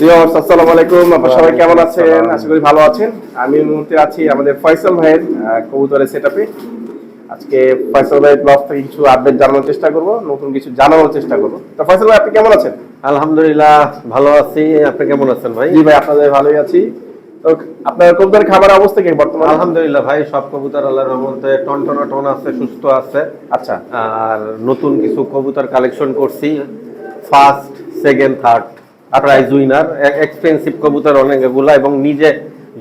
Viewers আসসালামু আলাইকুম। আপনারা সবাই কেমন আছেন? আশা করি ভালো আছেন। আমি এই মুহূর্তে আছি আমাদের ফয়সাল ভাইয়ের আহ, কবুতরের সেটআপে আজকে ফয়সাল ভাইয়ের ব্লগ থেকে কিছু আপডেট জানানোর চেষ্টা করব নতুন কিছু জানানোর চেষ্টা করব। তো ফয়সাল ভাই আপনি কেমন আছেন? আলহামদুলিল্লাহ ভালো আছি। আপনি কেমন আছেন ভাই? জি ভাই আপনাদের ভালোই আছি। তো আপনার কবুতরের খাবার অবস্থা কি বর্তমানে? আলহামদুলিল্লাহ ভাই সব কবুতর আল্লাহর রহমতে টনটনা টন আছে সুস্থ আছে। আচ্ছা। আর নতুন কিছু কবুতর কালেকশন করছি। First second third prize winner expensive কবুতর অনেকগুলা এবং নিজে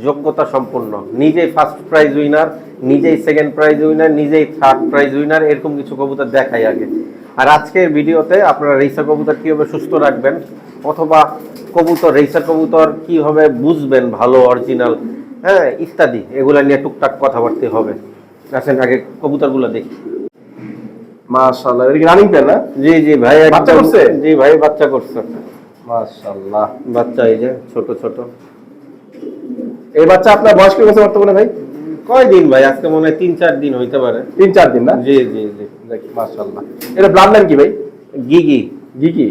যোগ্যতা সম্পন্ন। নিজেই ফার্স্ট প্রাইজ উইনার নিজেই সেকেন্ড প্রাইজ উইনার নিজেই থার্ড প্রাইজ উইনার এরকম কিছু কবুতর দেখাই আগে। আর আজকের ভিডিওতে আপনারা রেসা কবুতর কীভাবে সুস্থ রাখবেন অথবা কবুতর রেসা কবুতর কীভাবে বুঝবেন ভালো অরিজিনাল হ্যাঁ ইত্যাদি এগুলা নিয়ে টুকটাক কথাবার্তা হবে। আসেন আগে কবুতরগুলো দেখি। মাশাআল্লাহ রানিং পেয়ার না? জি জি ভাই বাচ্চা করছে? জি ভাই বাচ্চা করছে। মাশাআল্লাহ। বাচ্চা এই যে ছোট ছোট। এই বাচ্চা আপনার বয়স কি হয়েছে বর্তমানে ভাই? কয়দিন ভাই? আজকে মনে হয় তিন চার দিন হইতে পারে। তিন চার দিন না? জি জি জি। মাশাআল্লাহ। এটা ব্লাড লাইন কি ভাই? গিগি।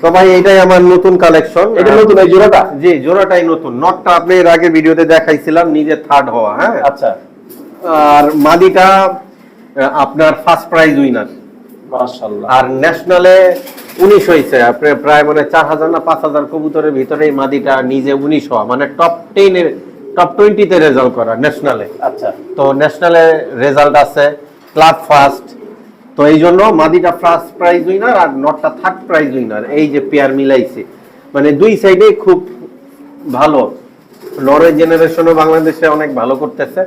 তো ভাই এটাই আমার নতুন কালেকশন এটা নতুন এই জোড়াটা? জি জোড়াটাই নতুন। নটটা আপনি এর আগে ভিডিওতে দেখাইছিলাম নিজে থার্ড হওয়া হ্যাঁ? আচ্ছা। আর মাদিটা আপনার ফার্স্ট প্রাইজ উইনার আর ন্যাশনালে উনিশ হয়েছে প্রায় মানে চার হাজার না পাঁচ হাজার কবুতরের ভিতরে এই মাদিটা নিজে উনিশ হওয়া মানে টপ টপ টোয়েন্টিতে রেজাল্ট করা ন্যাশনালে। আচ্ছা। তো ন্যাশনালে রেজাল্ট আছে ক্লাব ফার্স্ট তো এই জন্য মাদিটা ফার্স্ট প্রাইজ উইনার আর নটটা থার্ড প্রাইজ উইনার এই যে পেয়ার মিলাইছে। মানে দুই সাইডে খুব ভালো। নরওয়ে জেনারেশনও বাংলাদেশে অনেক ভালো করতেছে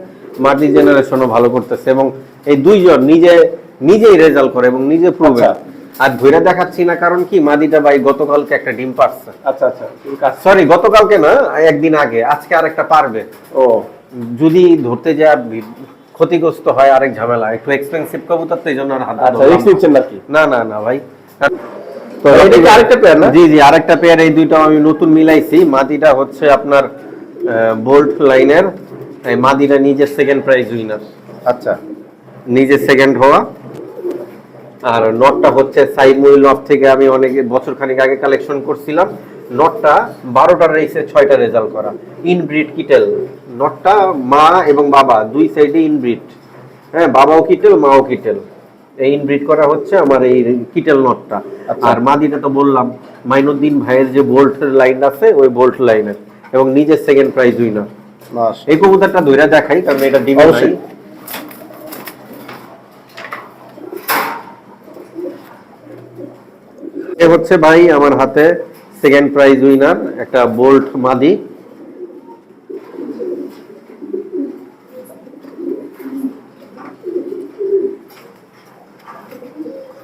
মাদি জেনারেশনও ভালো করতেছে এবং এই দুইজন নিজে নিজেই রেজাল্ট করে এবং নিজে প্রুভে আচ্ছা। আর ধরে দেখাচ্ছি না কারণ কি মাদিটা ভাই গতকালকে একটা ডিম পারছে। আচ্ছা আচ্ছা। সরি গতকালকে না একদিন আগে আজকে আরেকটা পারবে। ও। যদি ধরতে যা ক্ষতিগ্রস্ত হয় আরেক ঝামেলা। একটু এক্সপেন্সিভ কবুতর তো এই জন্য আর হাত আচ্ছা না। না না ভাই। তো এটা আরেকটা পেয়ার না? জি জি আরেকটা পেয়ার এই দুইটা আমি নতুন মিলাইছি। মাদিটা হচ্ছে আপনার বোল্ট লাইনের এই মাদিটা নিজে সেকেন্ড প্রাইজ উইনার আচ্ছা। নিজে সেকেন্ড হওয়া। আর নটটা হচ্ছে সাইড মুইল নট থেকে আমি অনেক বছর খানিক আগে কালেকশন করছিলাম। নটটা বারোটা রেসে ছয়টা রেজাল্ট করা। ইনব্রিড কিটেল। নটটা মা এবং বাবা দুই সাইডে ইনব্রিড। হ্যাঁ বাবাও কিটেল মাও কিটেল। এই ইনব্রিড করা হচ্ছে আমার এই কিটেল নটটা। আচ্ছা। আর মাদিটা তো বললাম মাইনুদ্দিন ভাইয়ের যে বোল্টের লাইন আছে ওই বোল্ট লাইনের এবং নিজের সেকেন্ড প্রাইজ উইনার এই কবুতরটা ধইরা দেখাই কারণ এটা ডিমে নাই অবশ্যই। এ হচ্ছে ভাই আমার হাতে সেকেন্ড প্রাইজ উইনার একটা বোল্ট মাদি।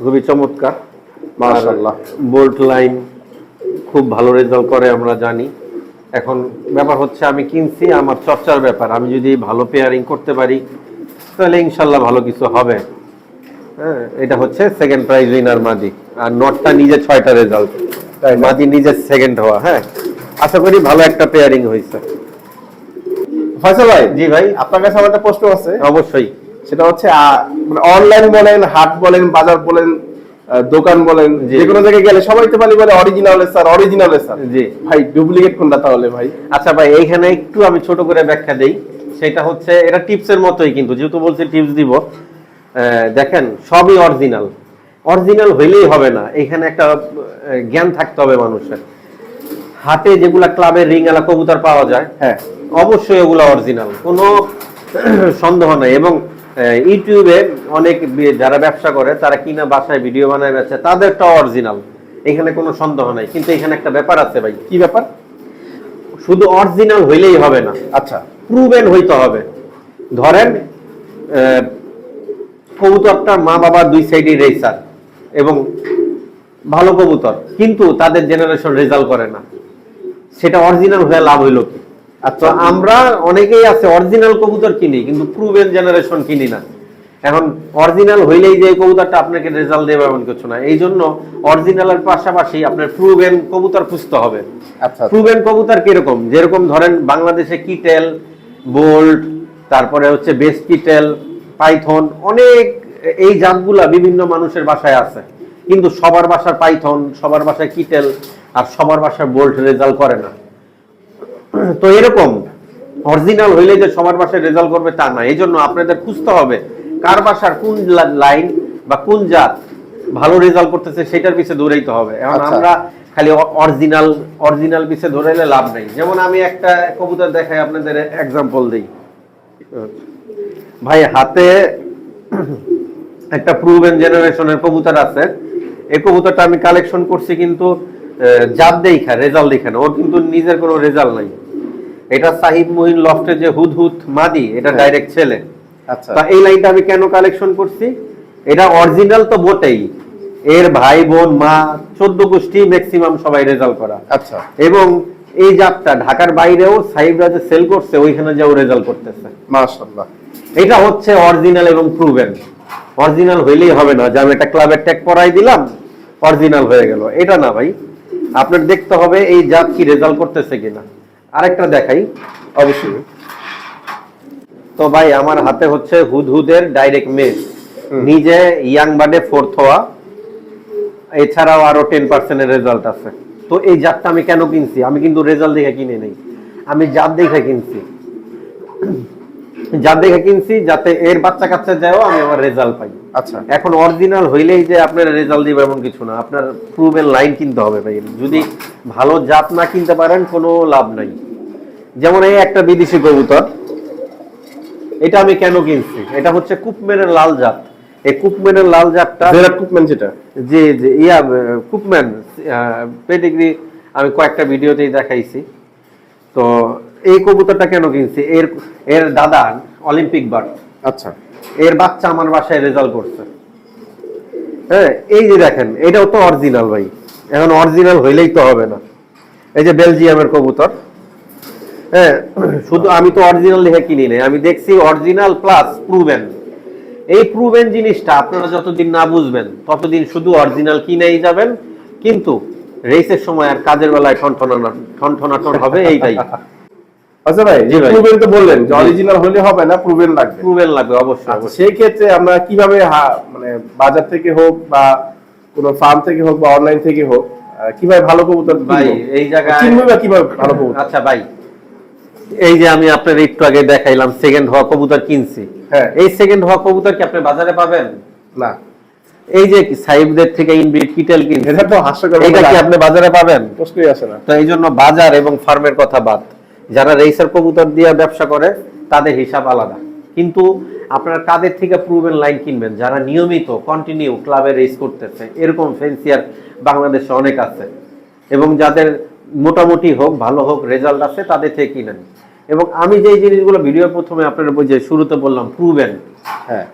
খুবই চমৎকার। মাশাআল্লাহ। বোল্ট লাইন খুব ভালো রেজাল্ট করে আমরা জানি। এখন ব্যাপার হচ্ছে আমি কিনছি আমার চর্চার ব্যাপার। আমি যদি ভালো পেয়ারিং করতে পারি তাহলে ইনশাল্লাহ ভালো কিছু হবে। হ্যাঁ এটা হচ্ছে সেকেন্ড প্রাইজ উইনার মাদি। আর নটটা নিজে ছয়টা রেজাল্ট তাই মাদি নিজে সেকেন্ড হওয়া হ্যাঁ। আশা করি ভালো একটা পেয়ারিং হয়েছে। ফয়সাল ভাই জি ভাই আপনার কাছে আমার একটা প্রশ্ন আছে। অবশ্যই। সেটা হচ্ছে মানে অনলাইন বলেন হাট বলেন বাজার বলেন দোকান বলেন। যে কোনো জায়গায় গেলে সবাই তো বলে অরিজিনাল স্যার অরিজিনাল স্যার জি। ভাই ডুপ্লিকেট কোনটা তাহলে ভাই? আচ্ছা ভাই এইখানে একটু আমি ছোট করে ব্যাখ্যা দেই। সেটা হচ্ছে এটা টিপসের মতোই কিন্তু যেহেতু বলছি টিপস দিব। দেখেন সবই অরিজিনাল অরিজিনাল হইলেই হবে না। এখানে একটা জ্ঞান থাকতে হবে মানুষের। হাতে যেগুলা ক্লাবের রিং আলা কবুতর পাওয়া যায় হ্যাঁ। অবশ্যই ওগুলো অরিজিনাল কোনো সন্দেহ নাই। এবং ইউটিউবে অনেক যারা ব্যবসা করে তারা কিনা বাসায় ভিডিও বানায় বেচে তাদেরটা অরিজিনাল এখানে কোনো সন্দেহ নাই। কিন্তু এখানে একটা ব্যাপার আছে ভাই। কি ব্যাপার? শুধু অরিজিনাল হইলেই হবে না। আচ্ছা। প্রুভেন হইতে হবে। ধরেন কবুতরটার মা বাবা দুই সাইডে রেসার এবং ভালো কবুতর কিন্তু তাদের জেনারেশন রেজাল্ট করে না। সেটা অরিজিনাল হয়ে লাভ হইল কি? আচ্ছা আমরা অনেকেই আছে অরিজিনাল কবুতর কিনি কিন্তু প্রুভেন জেনারেশন কিনি না। এখন অরিজিনাল হইলেই যে কবুতরটা আপনাকে রেজাল্ট দেবে এমন কিছু না। এই জন্য অরিজিনালের পাশাপাশি আপনার প্রুভেন কবুতর খুঁজতে হবে। আচ্ছা প্রুভেন কবুতর কীরকম? যেরকম ধরেন বাংলাদেশে কিটেল বোল্ট তারপরে হচ্ছে বেস্ট কিটেল পাইথন অনেক এই জাতগুলা বিভিন্ন মানুষের বাসায় আছে। কিন্তু সবার বাসার পাইথন সবার বাসায় কিটেল আর সবার বাসায় বোল্ট রেজাল্ট করে না। তো এরকম অরিজিনাল হইলে যে সবার বাসায় রেজাল্ট করবে তা না। এই জন্য আপনাদের খুঁজতে হবে কার বাসার কোন লাইন বা কোন জাত ভালো রেজাল্ট করতেছে সেটার পিছে দৌড়াইতে হবে। এখন আচ্ছা। আমরা খালি অরিজিনাল অরিজিনাল পিছে দৌড়াইলে লাভ নেই। যেমন আমি একটা কবুতর দেখাই আপনাদের এক্সাম্পল দিই। ভাই হাতে একটা প্রুভেন জেনারেশনের কবুতর আছে। এই কবুতরটা আমি কালেকশন করছি কিন্তু জাত দেখা রেজাল্ট দেখে না। ওর কিন্তু নিজের কোনো রেজাল্ট নাই। এটা সাহিব মহিন লফটের যে হুদ হুদ মাদি এটা হ্যাঁ। ডাইরেক্ট ছেলে। আচ্ছা। তা এই লাইনটা আমি কেন কালেকশন করছি? এটা অরিজিনাল তো বটেই। এর ভাই বোন মা চোদ্দ গোষ্ঠী ম্যাক্সিমাম সবাই রেজাল্ট করা। আচ্ছা। এবং এই জাতটা ঢাকার বাইরেও সাহিবরা যে সেল করছে ওইখানে যাও রেজাল্ট করতেছে। মাশাআল্লাহ। এটা হচ্ছে অরিজিনাল এবং প্রুভেন অরিজিনাল হইলেই হবে না। যে আমি একটা ক্লাবের ট্যাগ করাই দিলাম অরিজিনাল হয়ে গেল। এটা না ভাই। আপনার দেখতে হবে এই জাত কি রেজাল্ট করতেছে কিনা। আরেকটা দেখাই। অবশ্যই। তো ভাই আমার হাতে হচ্ছে হুদহুদের ডাইরেক্ট মেস নিজে ইয়াং বার্ডে ফোর্থ হওয়া। এছাড়াও আরও টেন পার্সেন্টের রেজাল্ট আছে। তো এই জাতটা আমি কেন কিনছি? আমি কিন্তু রেজাল্ট দেখে কিনে নেই। আমি জাত দেখে কিনছি। জাত দেখে কিনছি যাতে এর বাচ্চা কাচ্চা যায়ও আমি আমার রেজাল্ট পাই। আচ্ছা। এখন অরিজিনাল হইলেই যে আপনার রেজাল্ট দিবে এমন কিছু না। আপনার প্রুভেন লাইন কিনতে হবে ভাই। যদি ভালো জাত না কিনতে পারেন কোনো লাভ নাই। যেমন এই একটা বিদেশি কবুতর। এটা আমি কেন কিনছি? এটা হচ্ছে কুপম্যানের লাল জাত। এই কুপম্যানের লাল জাতটা কুকম্যান যেটা? যে যে ইয়া কুপম্যান পেডিগ্রি আমি কয়েকটা ভিডিওতেই দেখাইছি। তো এই কবুতরটা কেন কিনছি? এর এর দাদা অলিম্পিক বার্ড। আচ্ছা। এর বাচ্চা আমার বাসায় রেজাল্ট করছে। হ্যাঁ এই যে দেখেন এটাও তো অরিজিনাল ভাই। এখন অরিজিনাল হইলেই তো হবে না। এই যে বেলজিয়ামের কবুতর। হ্যাঁ শুধু আমি তো অরিজিনাল দেখে কিনি নাই আমি দেখছি অরিজিনাল প্লাস প্রুভেন এই প্রুভেন জিনিসটা আপনারা যতদিন না বুঝবেন ততদিন শুধু অরিজিনাল কিনেই যাবেন। কিন্তু রেসের সময় আর কাজের বেলায় ঠনঠনানা ঠনঠনাটন হবে এইটাই। আচ্ছা ভাই প্রুভেন তো বললেন যে অরিজিনাল হলে হবে না প্রুভেন লাগবে। প্রুভেন লাগবে অবশ্যই আচ্ছা, সেই ক্ষেত্রে আমরা কীভাবে মানে বাজার থেকে হোক বা কোনো ফার্ম থেকে হোক বা অনলাইন থেকে হোক কীভাবে ভালো কবুতর ভাই এই জায়গায় চিনবো বা কীভাবে ভালো কবুতর? আচ্ছা ভাই এই যে আমি আপনার একটু আগে দেখাইলাম সেকেন্ড হওয়া কবুতর কিনছি। হ্যাঁ। এই সেকেন্ড হওয়া কবুতর কি আপনি বাজারে পাবেন? না। এই যে সাইবদের থেকে ইনব্রিড কিটেল কিনছি। এটা তো হাস্যকর এটা কি আপনি বাজারে পাবেন? প্রশ্নই আসে না। তো এই জন্য বাজার এবং ফার্মের কথা বাদ। যারা রেসার কবুতর দিয়ে ব্যবসা করে, তাদের হিসাব আলাদা। কিন্তু আপনার কাদের থেকে প্রুভেন লাইন কিনবেন, যারা নিয়মিত কন্টিনিউ ক্লাবে রেস করতেছে। এরকম ফেন্সিয়ার বাংলাদেশে অনেক আছে। এবং যাদের মোটামুটি হোক, ভালো হোক রেজাল্ট আছে, তাদের থেকে কিনেন। এবং আমি যে জিনিসগুলো ভিডিও প্রথমে আপনার যে শুরুতে বললাম প্রুভেন হ্যাঁ।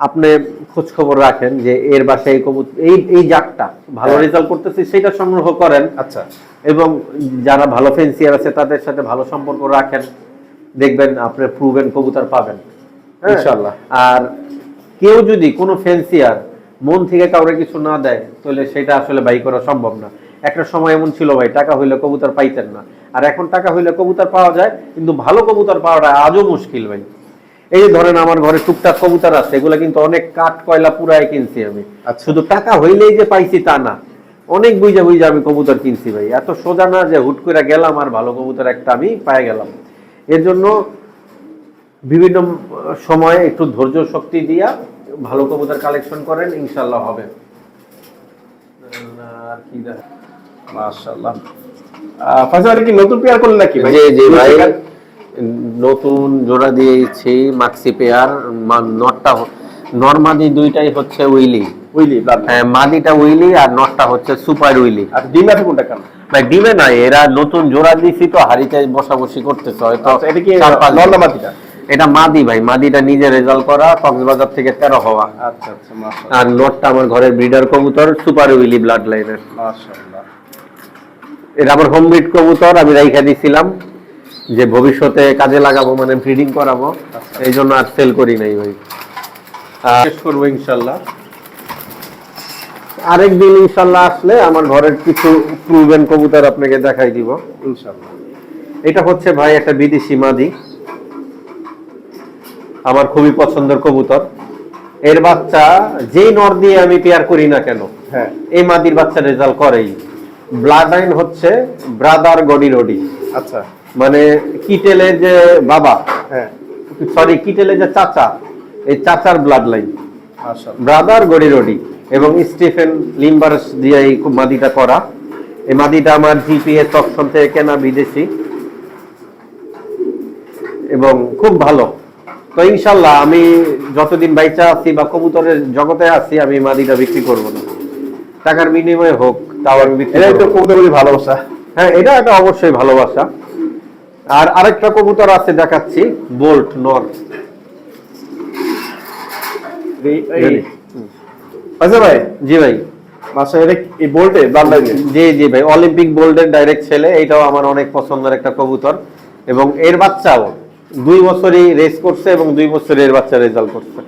আপনি খোঁজ খবর রাখেন যে এর বাসায় এই কবুতর এই এই জাতটা ভালো হ্যাঁ। রেজাল্ট করতেছে সেটা সংগ্রহ করেন। আচ্ছা। এবং যারা ভালো ফেন্সিয়ার আছে তাদের সাথে ভালো সম্পর্ক রাখেন। দেখবেন আপনি প্রুভেন কবুতর পাবেন। হ্যাঁ? ইনশাআল্লাহ। আর কেউ যদি কোনো ফেন্সিয়ার মন থেকে কাউরে কিছু না দেয় তাহলে সেটা আসলে বাই করা সম্ভব না। একটা সময় এমন ছিল ভাই টাকা হইলে কবুতর পাইতেন না। আর এখন টাকা হইলে কবুতর পাওয়া যায় কিন্তু ভালো কবুতর পাওয়াটা আজও মুশকিল ভাই। এই যে ধরেন আমার ঘরে টুকটাক কবুতর আছে এগুলো কিন্তু অনেক কাঠ কয়লা পুরাই কিনছি আমি। আচ্ছা। শুধু টাকা হইলেই যে পাইছি তা না। অনেক বুঝা বুঝা আমি কবুতর কিনছি ভাই। এত সোজা না যে হুট করে গেলাম আর ভালো কবুতর একটা আমি পাই গেলাম। এর জন্য বিভিন্ন সময়ে একটু ধৈর্য শক্তি দিয়া ভালো কবুতর কালেকশন করেন ইনশাল্লাহ হবে। আর কি ফাইসাল কি নতুন পেয়ার করলেন নাকি ভাই? জি জি ভাই। নতুন জোড়া দিয়েছি মাক্সি পেয়ার নটটা নর্মাদি দুইটাই হচ্ছে উইলি উইলি হ্যাঁ মাদিটা উইলি আর নটটা হচ্ছে সুপার উইলি আর ডিম আছে কোনটা কেন? ভাই ডিমে এরা নতুন জোড়া দিছি তো হাড়িতে বসাবসি করতেছে হয়তো আচ্ছা, এটা কি মাটিটা এটা মাদি ভাই মাদিটা নিজে রেজাল্ট করা কক্সবাজার থেকে তেরো হওয়া। আচ্ছা আচ্ছা আর নটটা আমার ঘরের ব্রিডার কবুতর সুপার উইলি ব্লাড লাইনের মাশাআল্লাহ। এটা আমার হোম ব্রিড কবুতর আমি রাইখা দিছিলাম। যে ভবিষ্যতে কাজে লাগাবো মানে ব্রিডিং করাবো এই জন্য আর সেল করি নাই ভাই। করব ইনশাল্লাহ। আরেকদিন ইনশাল্লাহ আসলে আমার ঘরের কিছু প্রুভেন কবুতর আপনাকে দেখাই দিব ইনশাআল্লাহ এটা হচ্ছে ভাই একটা বিদেশি মাদি। আমার খুবই পছন্দের কবুতর। এর বাচ্চা যেই নর দিয়ে আমি পেয়ার করি না কেন হ্যাঁ। এই মাদির বাচ্চা রেজাল্ট করেই। ব্লাড লাইন হচ্ছে ব্রাদার গডি রডি আচ্ছা। মানে কিটেলের যে বাবা হ্যাঁ। সরি কিটেলের যে চাচা এই চাচার ব্লাড লাইন ব্রাদার গড়ি রডি এবং স্টিফেন লিম্বার্স দিয়ে এই খুব মাদিটা করা। এই মাদিটা আমার জিপিএস অপশন থেকে কেনা বিদেশি। এবং খুব ভালো। তো ইনশাল্লাহ আমি যতদিন বাইচা আছি বা কবুতরের জগতে আছি আমি মাদিটা বিক্রি করব না। টাকার বিনিময়ে হোক তাও আমি বিক্রি তো কবুতরের ভালোবাসা। হ্যাঁ এটা একটা অবশ্যই ভালোবাসা। আর আরেকটা কবুতর আছে দেখাচ্ছি বোল্ট নর আচ্ছা ভাই জি ভাই। মাসা এটা এই বোল্টে ব্লাড জি জি ভাই অলিম্পিক গোল্ডেন ডাইরেক্ট ছেলে এটাও আমার অনেক পছন্দের একটা কবুতর। এবং এর বাচ্চাও দুই বছরই রেস করছে এবং দুই বছরে এর বাচ্চা রেজাল্ট করছে।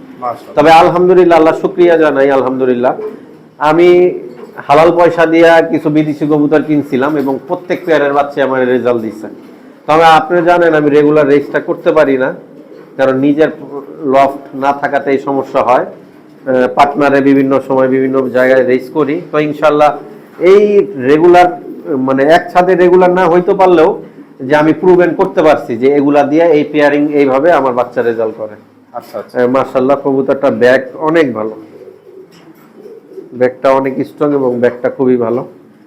তবে আলহামদুলিল্লাহ আল্লাহ শুক্রিয়া জানাই আলহামদুলিল্লাহ। আমি হালাল পয়সা দিয়া কিছু বিদেশি কবুতর কিনছিলাম এবং প্রত্যেক পেয়ারের বাচ্চা আমার রেজাল্ট দিচ্ছে তবে আপনি জানেন আমি রেগুলার রেসটা করতে পারি না। কারণ নিজের লফট না থাকাতে এই সমস্যা হয়। পার্টনারে বিভিন্ন সময় বিভিন্ন জায়গায় রেস করি। তো ইনশাল্লাহ এই রেগুলার মানে এক ছাদে রেগুলার না হইতে পারলেও যে আমি প্রুভেন করতে পারছি যে এগুলা দিয়ে এই পেয়ারিং এইভাবে আমার বাচ্চা রেজাল্ট করে। আচ্ছা আচ্ছা। মার্শাল্লাহ কবুতরটা ব্যাগ অনেক ভালো। ব্যাগটা অনেক স্ট্রং এবং ব্যাগটা খুবই ভালো।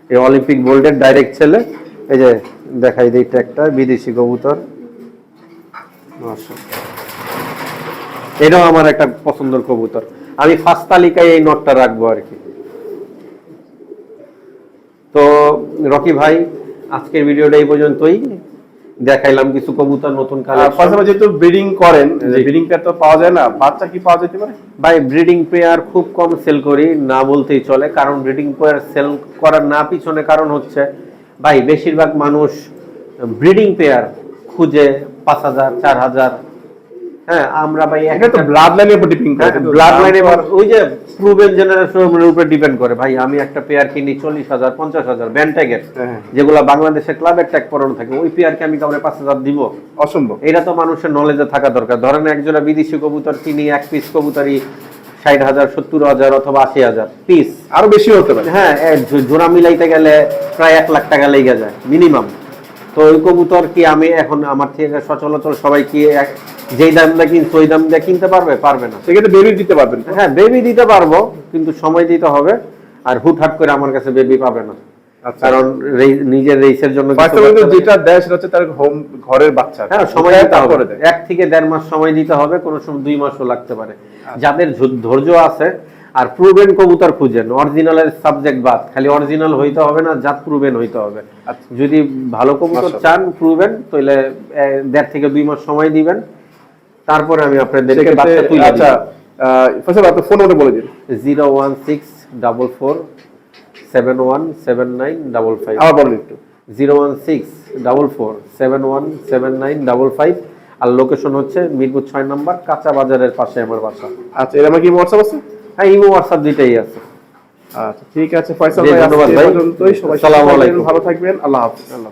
এই অলিম্পিক গোল্ডের ডাইরেক্ট ছেলে। এই যে দেখাই দিই ট্যাগটা বিদেশি কবুতর। এটাও আমার একটা পছন্দের কবুতর। আমি ফার্স্ট তালিকায় এই নটটা রাখব আর কি। তো রকি ভাই আজকের ভিডিওটা এই পর্যন্তই। দেখাইলাম কিছু কবুতর নতুন কালেকশন পাশাপাশি যেহেতু ব্রিডিং করেন ব্রিডিং পেয়ার তো পাওয়া যায় না বাচ্চা কি পাওয়া যেতে পারে? ভাই ব্রিডিং পেয়ার খুব কম সেল করি না বলতেই চলে কারণ ব্রিডিং পেয়ার সেল করার না পিছনে কারণ হচ্ছে ভাই বেশিরভাগ মানুষ ব্রিডিং পেয়ার খুঁজে পাঁচ হাজার চার হাজার। হ্যাঁ আমরা ভাই এটা তো ব্লাড লাইনের উপর ডিপেন্ড করে ব্লাড লাইনে ওই যে প্রুভেন জেনারেশনের উপরে ডিপেন্ড করে। ভাই আমি একটা পেয়ার কিনি চল্লিশ হাজার পঞ্চাশ হাজার ব্যান্ট্যাগের হ্যাঁ। যেগুলো বাংলাদেশে ক্লাবের ট্যাগ পড়ানো থাকে। ওই পেয়ারকে আমি কাউরে পাঁচ হাজার দিব। অসম্ভব। এটা তো মানুষের নলেজে থাকা দরকার। ধরেন একজোড়া বিদেশি কবুতর কিনি এক পিস কবুতরই ষাট হাজার সত্তর হাজার অথবা আশি হাজার পিস আরও বেশি হতে পারে। হ্যাঁ জোড়া মিলাইতে গেলে প্রায় এক লাখ টাকা লেগে যায় মিনিমাম তো ওই কবুতর কি আমি এখন আমার থেকে সচলাচল সবাই কি এক- যেই দাম দিয়ে কিনছে ওই দাম দিয়ে কিনতে পারবে? পারবে না। সেক্ষেত্রে বেবি দিতে পারবেন। হ্যাঁ বেবি দিতে পারব কিন্তু সময় দিতে হবে আর হুটহাট করে আমার কাছে বেবি পাবে না। কারণ নিজের রেসের জন্য যেটা দেয় সেটা হচ্ছে তার হোম ঘরের বাচ্চা। হ্যাঁ সময় দিতে হবে। তারপরে এক থেকে দেড় মাস সময় দিতে হবে কোনো সময় দুই মাসও লাগতে পারে। আচ্ছা। যাদের ধৈর্য আছে আর প্রুভেন কবুতর খুঁজেন অরিজিনালের সাবজেক্ট বাদ খালি অরিজিনাল হইতে হবে না জাত প্রুভেন হইতে হবে। আচ্ছা। যদি ভালো কবুতর চান প্রুভেন তাহলে দেড় থেকে দুই মাস সময় দিবেন। তারপরে আমি আপনাদেরকে বাচ্চা তুলে আচ্ছা আপনার ফোন নম্বর বলে দিন। Zero one six double four seven one seven nine double five আবার বলেন একটু। Zero one six double four seven one seven nine double five আর লোকেশন হচ্ছে মিরপুর ছয় নম্বর কাঁচা বাজারের পাশে আমার বাসা। আচ্ছা এর আমার কি হোয়াটসঅ্যাপ আছে? হ্যাঁ ইমো হোয়াটসঅ্যাপ দুইটাই আছে। আচ্ছা ঠিক আছে ফয়সাল ভাই ধন্যবাদ ভাই। সবাই। ভালো থাকবেন। আল্লাহ হাফিজ। আল্লাহ